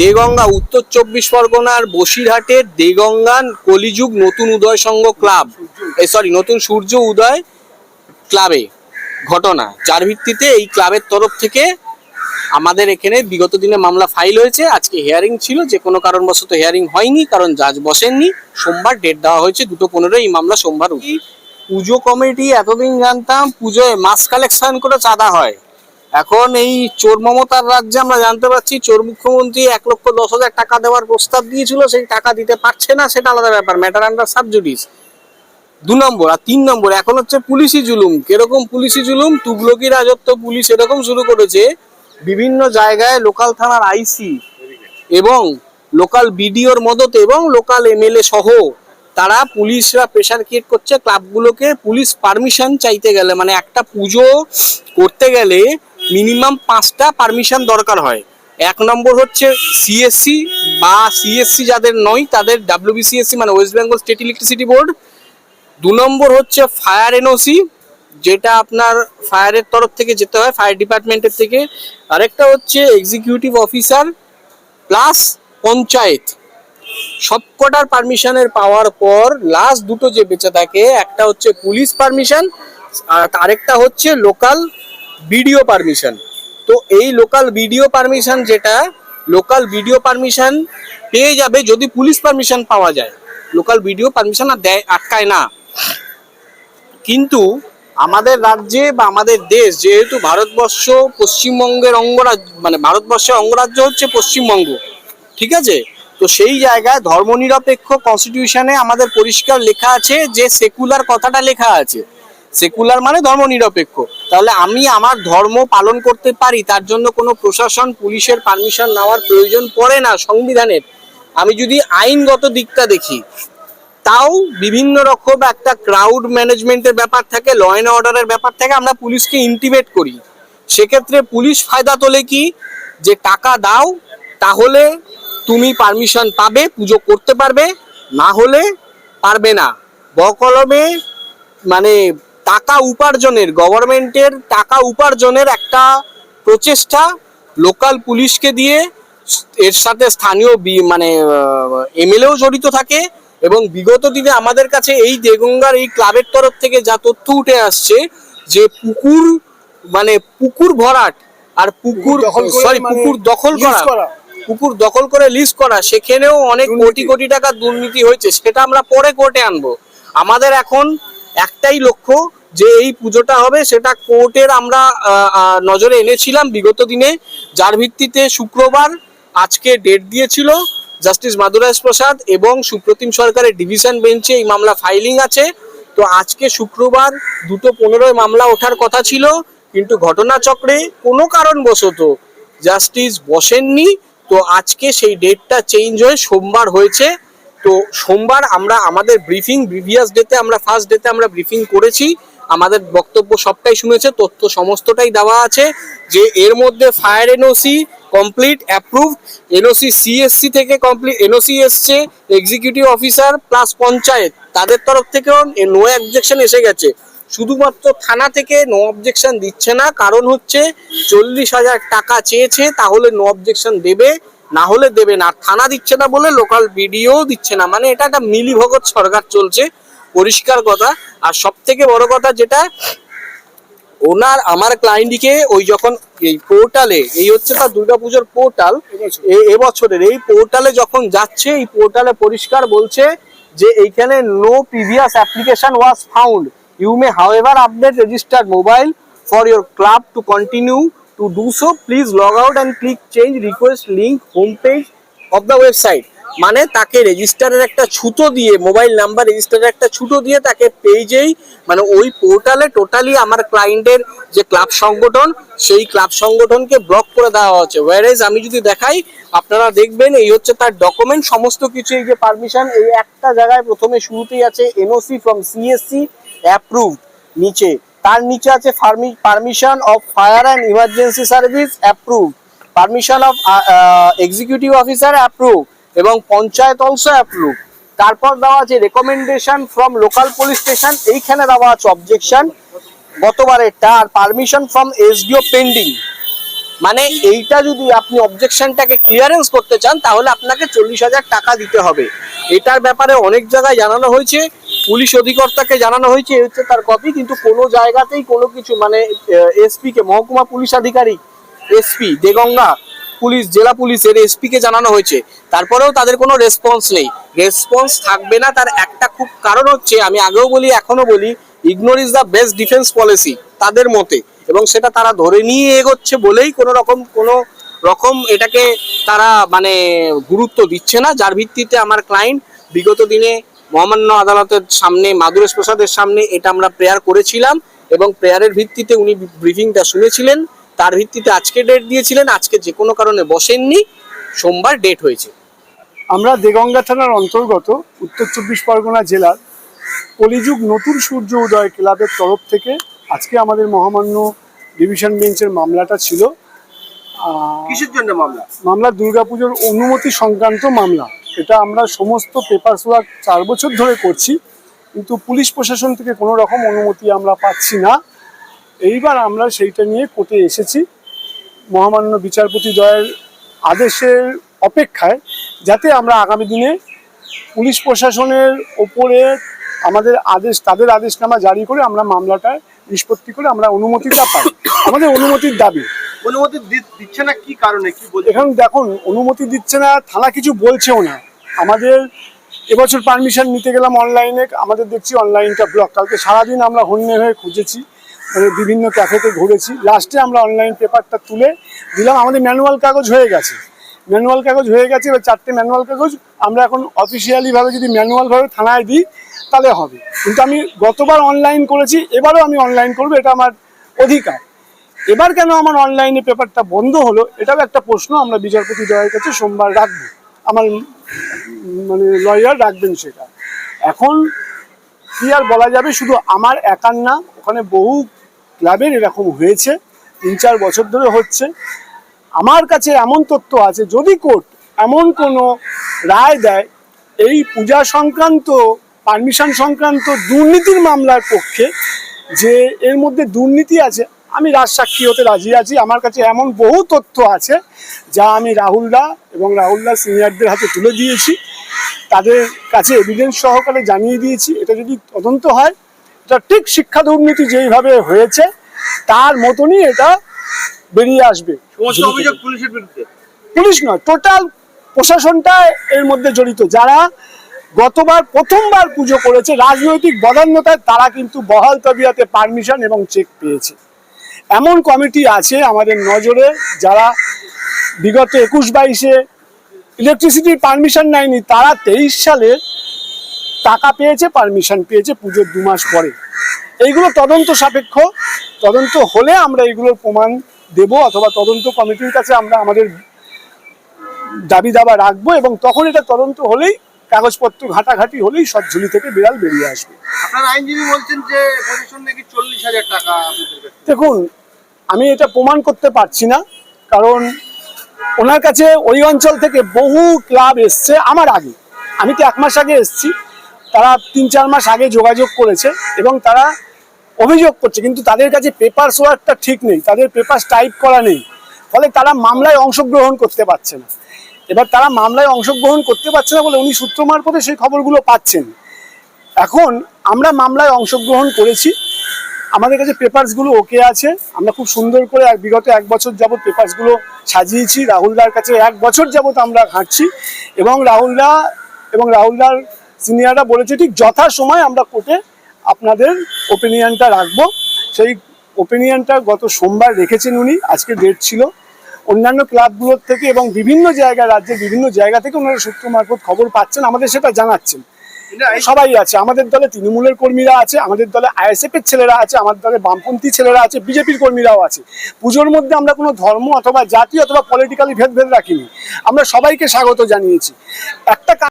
দেগঙ্গা উত্তর চব্বিশ পরগনার বসিরহাটের দেগঙ্গা কলিযুগ নতুন উদয় সংঘ ক্লাব। সরি নতুন সূর্য উদয় ক্লাবে ঘটনা। যার ভিত্তিতে এই ক্লাবের তরফ থেকে আমাদের এখানে বিগত দিনে মামলা ফাইল হয়েছে। আজকে হেয়ারিং ছিল, যে কোনো কারণবশত হেয়ারিং হয়নি, কারণ জাজ বসেননি। সোমবার ডেট দেওয়া হয়েছে, দুটো পনেরো এই মামলা সোমবার পুজো কমিটি, এতদিন জানতাম, পুজোয় মাস কালেকশন করে চাঁদা হয়। এখন এই চোর মমতার রাজ্যে আমরা জানতে পারছি, চোর মুখ্যমন্ত্রী এক লক্ষ দশ হাজার টাকা দেওয়ার প্রস্তাব দিয়েছিল, সেই টাকা দিতে পারছে না, সেটা আলাদা ব্যাপার ম্যাটার আন্ডার সাবজুডিস দু নম্বর আর তিন নম্বর, এখন হচ্ছে পুলিশি জুলুম। কীরকম পুলিশি জুলুম? তুগলকি রাজত্ব পুলিশ এরকম শুরু করেছে, বিভিন্ন জায়গায় লোকাল থানার আইসি এবং লোকাল বিডিওর মদতে এবং লোকাল এমএলএ সহ তারা পুলিশরা প্রেশার ক্রিয়েট করছে ক্লাবগুলোকে পুলিশ পারমিশন চাইতে গেলে মানে একটা পুজো করতে গেলে মিনিমাম পাঁচটা পারমিশন দরকার হয়। এক নম্বর হচ্ছে সিএসসি বা সিএসসি যাদের নয়, তাদের ডাব্লিউবিসিএসসি মানে West Bengal State Electricity Board দু নম্বর হচ্ছে ফায়ার এনওসি যেটা আপনার ফায়ারের তরফ থেকে যেতে হয় ফায়ার ডিপার্টমেন্টের থেকে। আরেকটা হচ্ছে এক্সিকিউটিভ অফিসার প্লাস পঞ্চায়েত সবকটার পারমিশনের পাওয়ার পর লাস্ট দুটো যে বেঁচে থাকে, একটা হচ্ছে পুলিশ পারমিশন আর আরেকটা হচ্ছে লোকাল বিডিও পারমিশন তো এই লোকাল বিডিও পারমিশন যেটা লোকাল বিডিও পারমিশন পেয়ে যাবে যদি পুলিশ পারমিশন পাওয়া যায়। লোকাল বিডিও পারমিশন আর দেয়, আটকায় না। কিন্তু আমাদের রাজ্যে বা আমাদের দেশ, যেহেতু ভারতবর্ষ পশ্চিমবঙ্গের অঙ্গরাজ্য মানে ভারতবর্ষের অঙ্গরাজ্য হচ্ছে পশ্চিমবঙ্গ, ঠিক আছে? তো সেই জায়গায় ধর্মনিরপেক্ষ কনস্টিটিউশনে আমাদের পরিষ্কার লেখা আছে যে সেকুলার কথাটা লেখা আছে। সেকুলার মানে ধর্মনিরপেক্ষ। তাহলে আমি আমার ধর্ম পালন করতে পারি, তার জন্য কোনো প্রশাসন, পুলিশের পারমিশন নেওয়ার প্রয়োজন পড়ে না সংবিধানের। আমি যদি আইনগত দিকটা দেখি, তাও বিভিন্ন রকম একটা ক্রাউড ম্যানেজমেন্টের ব্যাপার থাকে ল অ্যান্ড অর্ডারের ব্যাপার থাকে, আমরা পুলিশকে ইন্টিমেট করি। সেক্ষেত্রে পুলিশ ফায়দা তোলে কি? যে টাকা দাও, তাহলে তুমি পারমিশন পাবে, পুজো করতে পারবে, না হলে পারবে না। বকলমে মানে টাকা উপার্জনের গভর্নমেন্টের টাকা উপার্জনের একটা প্রচেষ্টা লোকাল পুলিশকে দিয়ে এর সাথে স্থানীয় মানে এমএলএও জড়িত থাকে এবং বিগত দিনে আমাদের কাছে এই দেগঙ্গার এই ক্লাবের তরফ থেকে যা তথ্য উঠে আসছে যে পুকুর মানে পুকুর ভরাট আর পুকুর সরি মানে পুকুর দখল করা করা। পুকুর দখল করে লিজ করা সেখানেও অনেক কোটি কোটি টাকা দুর্নীতি হয়েছে সেটা আমরা পরে কোর্টে আনব আমাদের এখন একটাই লক্ষ্য যে এই পুজোটা হবে, সেটা কোর্টের আমরা নজরে এনেছিলাম বিগত দিনে। যার ভিত্তিতে শুক্রবার আজকে ডেট দিয়েছিল জাস্টিস মাদুরাজ প্রসাদ এবং সুপ্রতিম সরকারের ডিভিশন বেঞ্চে এই মামলা ফাইলিং আছে। তো আজকে শুক্রবার দুটো পনেরোয় মামলা ওঠার কথা ছিল, কিন্তু ঘটনাচক্রে কোনো কারণবশত জাস্টিস বসেননি। তো আজকে সেই ডেটটা চেঞ্জ হয়ে সোমবার হয়েছে। তো সোমবার আমরা আমাদের ব্রিফিং প্রিভিয়াস ডেতে আমরা ফার্স্ট ডেতে আমরা ব্রিফিং করেছি। আমাদের বক্তব্য সবটাই শুনেছে, তথ্য সমস্তটাই দেওয়া আছে যে এর মধ্যে fire NOC complete approve NOC CSC থেকে কমপ্লিট এনওসি এসছে এক্সিকিউটিভ অফিসার প্লাস পঞ্চায়েত। তাদের তরফ থেকেও নো অবজেকশন এসে গেছে। শুধুমাত্র থানা থেকে নো অবজেকশন দিচ্ছে না, কারণ হচ্ছে চল্লিশ হাজার টাকা চেয়েছে, তাহলে নো অবজেকশন দেবে। না হলে দেবে না। থানা দিচ্ছে না বলে লোকাল বিডিও দিচ্ছে না। মানে এটা একটা মিলিভগত সরকার চলছে, পরিষ্কার কথা। আর সব থেকে বড় কথা যেটা, ওনার, আমার ক্লায়েন্টকে ওই যখন এই পোর্টালে এই হচ্ছে তার দুর্গাপুজোর পোর্টাল এবছরের, এই পোর্টালে যখন যাচ্ছে, এই পোর্টালে পরিষ্কার বলছে যে এইখানে no previous application was found you may however update registered mobile for your club to continue do so please log out and click change request link home page of the website মানে তাকে রেজিস্টারের একটা ছুতো দিয়ে mobile number রেজিস্টারের একটা ছুতো দিয়ে তাকে পেজেই মানে ওই পোর্টালে টোটালি আমার ক্লায়েন্টের যে ক্লাব সংগঠন, সেই ক্লাব সংগঠনকে ব্লক করে দেওয়া হচ্ছে ওয়ারেজ আমি যদি দেখাই, আপনারা দেখবেন এই হচ্ছে তার ডকুমেন্ট সমস্ত কিছু এই যে পারমিশন এই একটা জায়গায় প্রথমে শুরুতেই আছে এনওসি ফ্রম সিএসসি অ্যাপ্রুভড নিচে। তার নিচে আছে permission of fire and emergency service approve. Permission of executive officer approve এবং পঞ্চায়েত অলসো অ্যাপ্রুভ। তারপর দেওয়া আছে recommendation from local police station, এইখানে দেওয়া আছে অবজেকশন গতবারেরটা আর পারমিশন ফ্রম এসডিও পেন্ডিং। মানে এইটা যদি আপনি অবজেকশনটাকে ক্লিয়ারেন্স করতে চান, তাহলে আপনাকে চল্লিশ হাজার টাকা দিতে হবে। এটার ব্যাপারে অনেক জায়গায় জানানো হয়েছে। পুলিশ অধিকর্তাকে জানানো হয়েছে হচ্ছে তার কপি কিন্তু কোনো জায়গাতেই কোনো কিছু মানে এসপি কে মহকুমা পুলিশ আধিকারিক, এসপি দেগঙ্গা পুলিশ, জেলা পুলিশের এসপি কে জানানো হয়েছে। তারপরেও তাদের কোনো রেসপন্স নেই। রেসপন্স থাকবে না, তার একটা খুব কারণ হচ্ছে, আমি আগেও বলি এখনও বলি ignore is the best defence policy তাদের মতে। এবং সেটা তারা ধরে নিয়ে এগোচ্ছে বলেই কোনো রকম কোনো রকম এটাকে তারা মানে গুরুত্ব দিচ্ছে না। যার ভিত্তিতে আমার ক্লায়েন্ট বিগত দিনে মহামান্য আদালতের সামনে মাদুরেশ প্রসাদের সামনে এটা আমরা প্রেয়ার করেছিলাম এবং প্রেয়ারের ভিত্তিতে উনি ব্রিফিংটা শুনেছিলেন। তার ভিত্তিতে আজকে ডেট দিয়েছিলেন আজকে যে কোনো কারণে বসেননি সোমবার ডেট হয়েছে। আমরা দেগঙ্গা থানার অন্তর্গত উত্তর চব্বিশ পরগনা জেলার কলিযুগ নতুন সূর্য উদয় ক্লাবের তরফ থেকে আজকে আমাদের মহামান্য ডিভিশন বেঞ্চের মামলাটা ছিল। কিসের জন্য মামলা? মামলা দুর্গাপুজোর অনুমতি সংক্রান্ত মামলা। এটা আমরা সমস্ত পেপার ওয়ার্ক চার বছর ধরে করছি, কিন্তু পুলিশ প্রশাসন থেকে কোনো রকম অনুমতি আমরা পাচ্ছি না। এইবার আমরা সেইটা নিয়ে কোর্টে এসেছি। মহামান্য বিচারপতি দয়ের আদেশের অপেক্ষায় যাতে আমরা আগামী দিনে পুলিশ প্রশাসনের ওপরে আমাদের আদেশ, তাদের আদেশনামা জারি করে আমরা মামলাটা নিষ্পত্তি করে আমরা অনুমতিটা পাই। আমাদের অনুমতির দাবি অনুমতি দিচ্ছে না কি কারণে? কি বলছে এখন দেখুন, অনুমতি দিচ্ছে না, থানা কিছু বলছেও না। আমাদের এবছর পারমিশন নিতে গেলাম অনলাইনে আমাদের দেখছি অনলাইনটা ব্লক কালকে সারাদিন আমরা হন্যে হয়ে খুঁজেছি মানে বিভিন্ন ক্যাফেতে ঘুরেছি। লাস্টে আমরা অনলাইন পেপারটা তুলে দিলাম। আমাদের ম্যানুয়াল কাগজ হয়ে গেছে। ম্যানুয়াল কাগজ হয়ে গেছে, এবার চারটে ম্যানুয়াল কাগজ আমরা এখন অফিসিয়ালি ভাবে যদি ম্যানুয়াল ভাবে থানায় দিই, তাহলে হবে। কিন্তু আমি গতবার অনলাইন করেছি, এবারও আমি অনলাইন করব, এটা আমার অধিকার। এবার কেন আমার অনলাইনে পেপারটা বন্ধ হলো, এটাও একটা প্রশ্ন আমরা বিচারপতি দয়ের কাছে সোমবার রাখব। আমার মানে লয়ার রাখবেন সেটা। এখন কি আর বলা যাবে? শুধু আমার একার না ওখানে বহু ক্লাবের এরকম হয়েছে তিন চার বছর ধরে হচ্ছে। আমার কাছে এমন তথ্য আছে, যদি কোর্ট এমন কোনো রায় দেয়, এই পূজা সংক্রান্ত, পারমিশন সংক্রান্ত দুর্নীতির মামলার পক্ষে যে এর মধ্যে দুর্নীতি আছে আমি রাজসাক্ষী হতে রাজি আছি। আমার কাছে এমন বহু তথ্য আছে যা আমি রাহুলদা এবং রাহুলদা সিনিয়রদের হাতে তুলে দিয়েছি। তাদের কাছে এভিডেন্স সহকারে জানিয়ে দিয়েছি। এটা যদি তদন্ত হয় এটা ঠিক শিক্ষা দুর্নীতি যেইভাবে হয়েছে তার মতনই এটা বেরিয়ে আসবে। সমস্ত অভিযোগ পুলিশের পুলিশ নয় টোটাল প্রশাসনটা এর মধ্যে জড়িত। যারা গতবার প্রথমবার পুজো করেছে রাজনৈতিক বদান্যতায় তারা কিন্তু বহাল তবিয়াতে পারমিশন এবং চেক পেয়েছে। এমন কমিটি আছে আমাদের নজরে যারা বিগত একুশ বাইশে ইলেকট্রিসিটির পারমিশন নেয়নি, তারা তেইশ সালে টাকা পেয়েছে পারমিশন পেয়েছে পুজোর দু মাস পরে। এইগুলো তদন্ত সাপেক্ষ। তদন্ত হলে আমরা এগুলোর প্রমাণ দেব অথবা তদন্ত কমিটির কাছে আমরা আমাদের দাবি দাবা রাখব এবং তখন এটা তদন্ত হলেই, কাগজপত্র ঘাটাঘাটি হলেই সব ঝুলি থেকে বিড়াল বেরিয়ে আসবে। আপনার আইনজীবী বলছেন যে প্রশাসন নাকি চল্লিশ হাজার টাকা দেখুন, আমি এটা প্রমাণ করতে পারছি না, কারণ ওনার কাছে ওই অঞ্চল থেকে বহু ক্লাব এসছে আমার আগে। আমি তো এক মাস আগে এসছি, তারা তিন চার মাস আগে যোগাযোগ করেছে এবং তারা অভিযোগ করছে, কিন্তু তাদের কাছে পেপার ওয়ার্কটা ঠিক নেই, তাদের পেপার টাইপ করা নেই। ফলে তারা মামলায় অংশগ্রহণ করতে পারছে না। এবার তারা মামলায় অংশগ্রহণ করতে পারছে না বলে উনি সূত্র মারফতে সেই খবরগুলো পাচ্ছেন। এখন আমরা মামলায় অংশগ্রহণ করেছি আমাদের কাছে পেপারসগুলো ওকে আছে। আমরা খুব সুন্দর করে বিগত এক বছর যাবত পেপারসগুলো সাজিয়েছি। রাহুলদার কাছে এক বছর যাবত আমরা ঘাঁটছি। এবং রাহুলদা এবং রাহুলদার সিনিয়ররা বলেছে, ঠিক যথা সময় আমরা কোর্টে আপনাদের ওপিনিয়নটা রাখব। সেই ওপিনিয়নটা গত সোমবার রেখেছেন উনি। আজকে ডেট ছিল। অন্যান্য ক্লাবগুলোর থেকে এবং বিভিন্ন জায়গা, রাজ্যের বিভিন্ন জায়গা থেকে ওনারা সূত্র মারফত খবর পাচ্ছেন। আমাদের সেটা জানাচ্ছেন। সবাই আছে, আমাদের দলে তৃণমূলের কর্মীরা আছে, আমাদের দলে আইএসএফ এর ছেলেরা আছে, আমাদের দলে বামপন্থী ছেলেরা আছে, বিজেপির কর্মীরাও আছে। পুজোর মধ্যে আমরা কোনো ধর্ম অথবা জাতি অথবা পলিটিক্যালি ভেদ ভেদ রাখিনি। আমরা সবাইকে স্বাগত জানিয়েছি। একটা